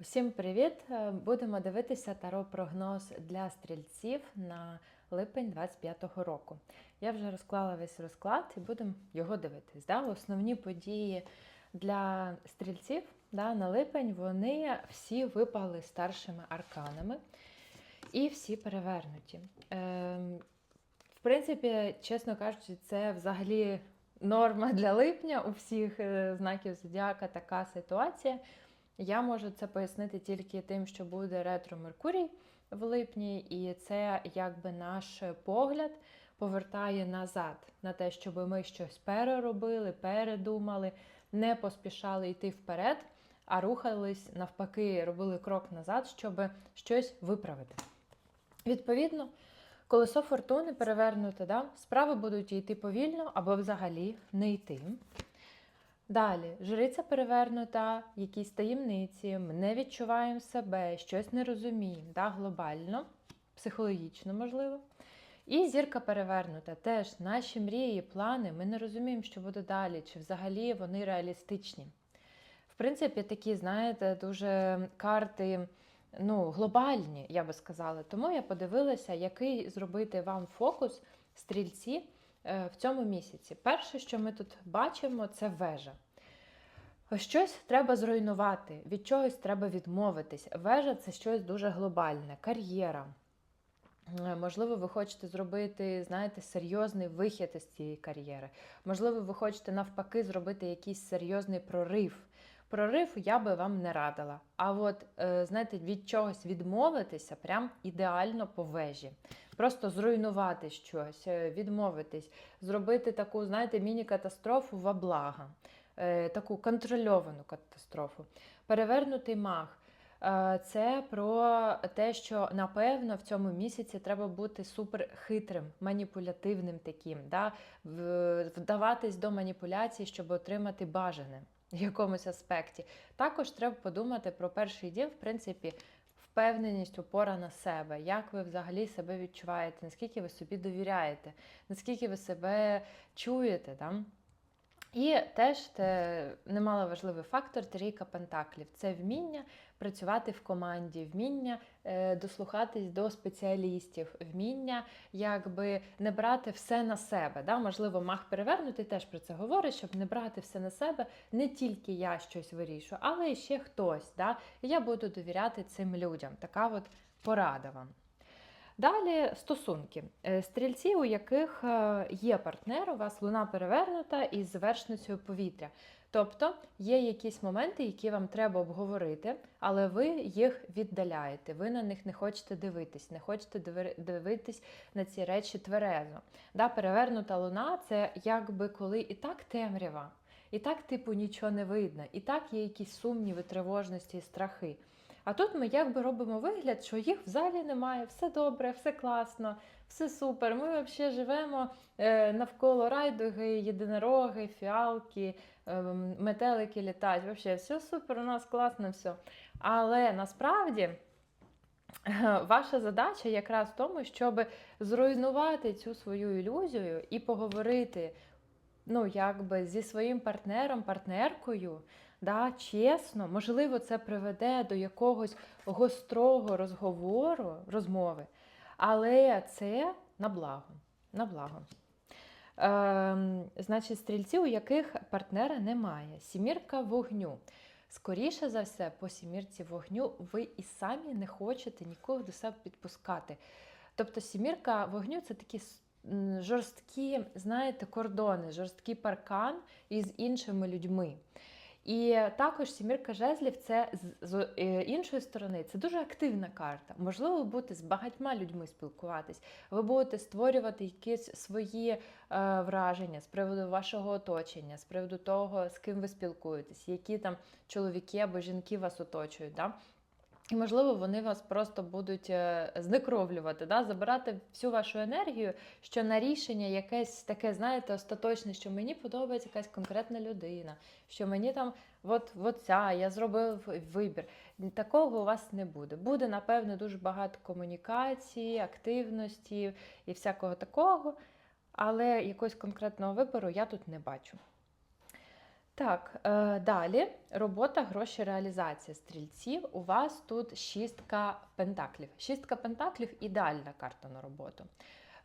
Усім привіт! Е, Будемо дивитися таро прогноз для стрільців на липень 25-го року. Я вже розклала весь розклад і будемо його дивитись. Да? Основні події для стрільців да, на липень вони всі випали старшими арканами і всі перевернуті. Ем, в принципі, чесно кажучи, це взагалі норма для липня у всіх е, знаків зодіака така ситуація. Я можу це пояснити тільки тим, що буде ретро Меркурій в липні, і це якби наш погляд повертає назад на те, щоб ми щось переробили, передумали, не поспішали йти вперед, а рухались навпаки, робили крок назад, щоб щось виправити. Відповідно, колесо фортуни перевернуте, да? справи будуть йти повільно або взагалі не йти. Далі, жриця перевернута, якісь таємниці, ми не відчуваємо себе, щось не розуміємо, да, глобально, психологічно можливо. І зірка перевернута. Теж наші мрії, плани, ми не розуміємо, що буде далі, чи взагалі вони реалістичні. В принципі, такі, знаєте, дуже карти ну, глобальні, я би сказала. Тому я подивилася, який зробити вам фокус стрільці в цьому місяці. Перше, що ми тут бачимо, це вежа. Щось треба зруйнувати, від чогось треба відмовитись. Вежа це щось дуже глобальне, кар'єра. Е, Можливо, ви хочете зробити, знаєте, серйозний вихід із цієї кар'єри. Можливо, ви хочете навпаки зробити якийсь серйозний прорив. Прорив я би вам не радила. А от, е, знаєте, від чогось відмовитися прям ідеально по вежі. Просто зруйнувати щось, е, відмовитись, зробити таку, знаєте, міні-катастрофу во благо, Е, таку контрольовану катастрофу. Перевернутий маг. Е, Це про те, що напевно в цьому місяці треба бути супер хитрим, маніпулятивним таким, да? вдаватись до маніпуляцій, щоб отримати бажане в якомусь аспекті. Також треба подумати про перший дім, в принципі, впевненість, опора на себе, як ви взагалі себе відчуваєте, наскільки ви собі довіряєте, наскільки ви себе чуєте. Да? І теж те немало важливий фактор трійка пентаклів це вміння працювати в команді, вміння е, дослухатись до спеціалістів, вміння якби не брати все на себе. Да? Можливо, мах перевернутий теж про це говорить, щоб не брати все на себе, не тільки я щось вирішую, але і ще хтось. Да? І я буду довіряти цим людям. Така от порада вам. Далі стосунки. Е, Стрільці, у яких е, є партнер, у вас луна перевернута із завершницею повітря. Тобто є якісь моменти, які вам треба обговорити, але ви їх віддаляєте. Ви на них не хочете дивитись, не хочете дивитись на ці речі тверезо. Да, перевернута луна це якби коли і так темрява, і так, типу, нічого не видно, і так є якісь сумніви, тривожності і страхи. А тут ми якби робимо вигляд, що їх в залі немає, все добре, все класно, все супер. Ми взагалі живемо е, навколо райдуги, єдинороги, фіалки, е, метелики літають. Взагалі, все супер, у нас класно, все. Але насправді. Ваша задача якраз в тому, щоб зруйнувати цю свою ілюзію і поговорити ну, якби зі своїм партнером, партнеркою, да, чесно, можливо, це приведе до якогось гострого розговору, розмови, але це на благо. На благо. Ем, значить, стрільці, у яких партнера немає. Сімірка вогню. Скоріше за все, по сімірці вогню ви і самі не хочете нікого до себе підпускати. Тобто сімірка вогню це такі жорсткі, знаєте, кордони, жорсткий паркан із іншими людьми. І також сімірка жезлів це з, е, іншої сторони це дуже активна карта. Можливо, будете з багатьма людьми спілкуватись. Ви будете створювати якісь свої е, враження з приводу вашого оточення, з приводу того, з ким ви спілкуєтесь, які там чоловіки або жінки вас оточують. Да? І, можливо, вони вас просто будуть е, знекровлювати, да? забирати всю вашу енергію, що на рішення якесь таке, знаєте, остаточне, що мені подобається якась конкретна людина, що мені там от, от ця, я зробив вибір. Такого у вас не буде. Буде, напевно, дуже багато комунікації, активності і всякого такого, але якогось конкретного вибору я тут не бачу. Так, е, далі робота, гроші, реалізація стрільців. У вас тут шістка пентаклів. Шістка пентаклів ідеальна карта на роботу.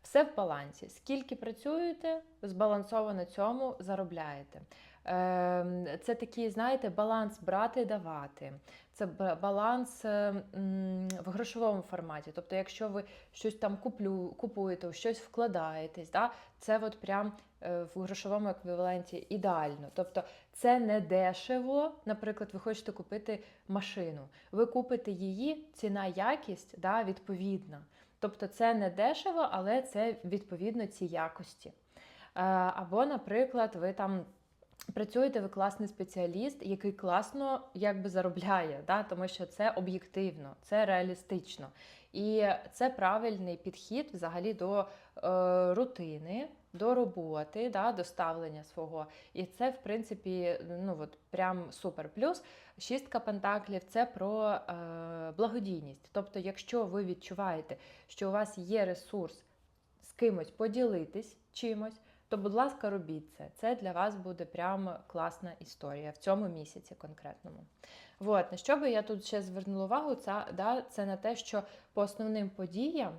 Все в балансі. Скільки працюєте, збалансовано цьому заробляєте. Ем, Це такий, знаєте, баланс брати давати. Це баланс е, в грошовому форматі. Тобто, якщо ви щось там куплю, купуєте, щось вкладаєтесь, да, це от прям в грошовому еквіваленті ідеально. Тобто це не дешево. Наприклад, ви хочете купити машину. Ви купите її, ціна якість да, відповідна. Тобто це не дешево, але це відповідно ці якості. Е, Або, наприклад, ви там. Працюєте ви класний спеціаліст, який класно якби заробляє, да? тому що це об'єктивно, це реалістично. І це правильний підхід взагалі до е, рутини, до роботи, да? до ставлення свого. І це, в принципі, ну от прям супер. Плюс шістка пентаклів це про е, благодійність. Тобто, якщо ви відчуваєте, що у вас є ресурс з кимось поділитись чимось то, будь ласка, робіть це. Це для вас буде прям класна історія в цьому місяці конкретному. От, на що би я тут ще звернула увагу, це, да, це на те, що по основним подіям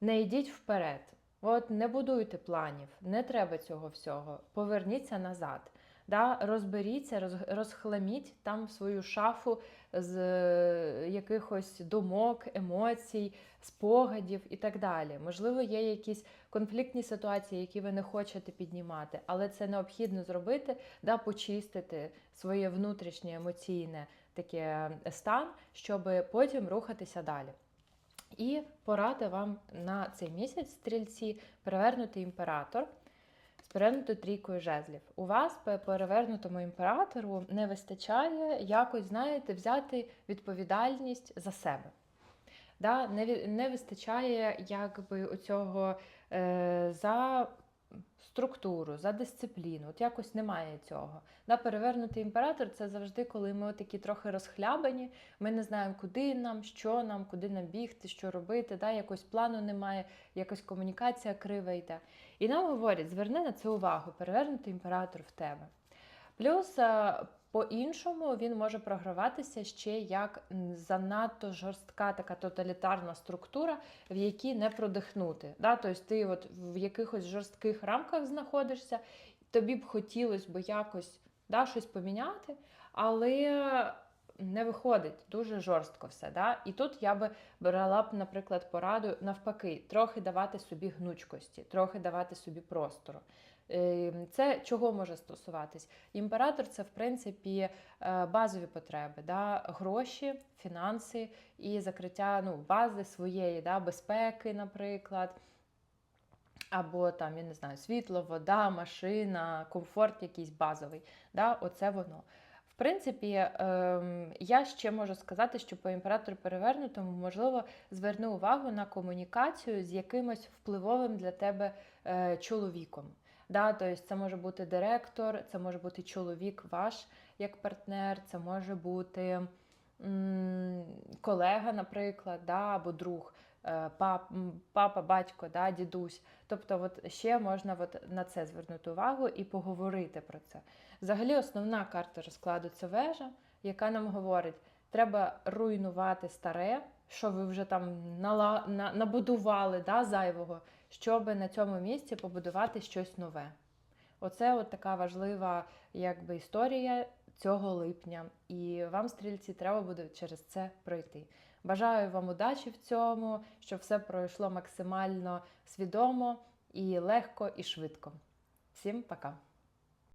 не йдіть вперед. От не будуйте планів, не треба цього всього. Поверніться назад. Да, розберіться, роз, розхламіть там свою шафу з е, якихось думок, емоцій, спогадів і так далі. Можливо, є якісь конфліктні ситуації, які ви не хочете піднімати, але це необхідно зробити, да, почистити своє внутрішнє емоційне таке стан, щоб потім рухатися далі. І порада вам на цей місяць, стрільці, перевернути імператор з перевернутою трійкою жезлів. У вас по перевернутому імператору не вистачає якось, знаєте, взяти відповідальність за себе. Да? Не, не вистачає якби оцього е, за структуру, за дисципліну. От якось немає цього. Да, перевернутий імператор це завжди, коли ми такі трохи розхлябані, ми не знаємо, куди нам, що нам, куди нам бігти, що робити. Да, якось плану немає, якось комунікація крива йде. І нам говорять, зверни на це увагу, перевернутий імператор в тебе. Плюс е, по-іншому він може програватися ще як занадто жорстка така тоталітарна структура, в якій не продихнути. Да? Тобто ти от в якихось жорстких рамках знаходишся, тобі б хотілося б якось да, щось поміняти, але не виходить дуже жорстко все. Да? І тут я би брала б, наприклад, пораду навпаки, трохи давати собі гнучкості, трохи давати собі простору. Е, Це чого може стосуватись? Імператор це в принципі е, базові потреби, да? гроші, фінанси і закриття ну, бази своєї да? безпеки, наприклад. Або там, я не знаю, світло, вода, машина, комфорт якийсь базовий. Да? Оце воно. В принципі, ем, я ще можу сказати, що по імператору перевернутому, можливо, зверну увагу на комунікацію з якимось впливовим для тебе е, чоловіком. Да, тобто це може бути директор, це може бути чоловік ваш як партнер, це може бути колега, наприклад, да, або друг, е, пап, папа, батько, да, дідусь. Тобто, от ще можна от на це звернути увагу і поговорити про це. Взагалі, основна карта розкладу це вежа, яка нам говорить, треба руйнувати старе, що ви вже там нала, набудували да, зайвого, щоб на цьому місці побудувати щось нове. Оце от така важлива якби, історія цього липня. І вам, стрільці, треба буде через це пройти. Бажаю вам удачі в цьому, щоб все пройшло максимально свідомо і легко і швидко. Всім пока!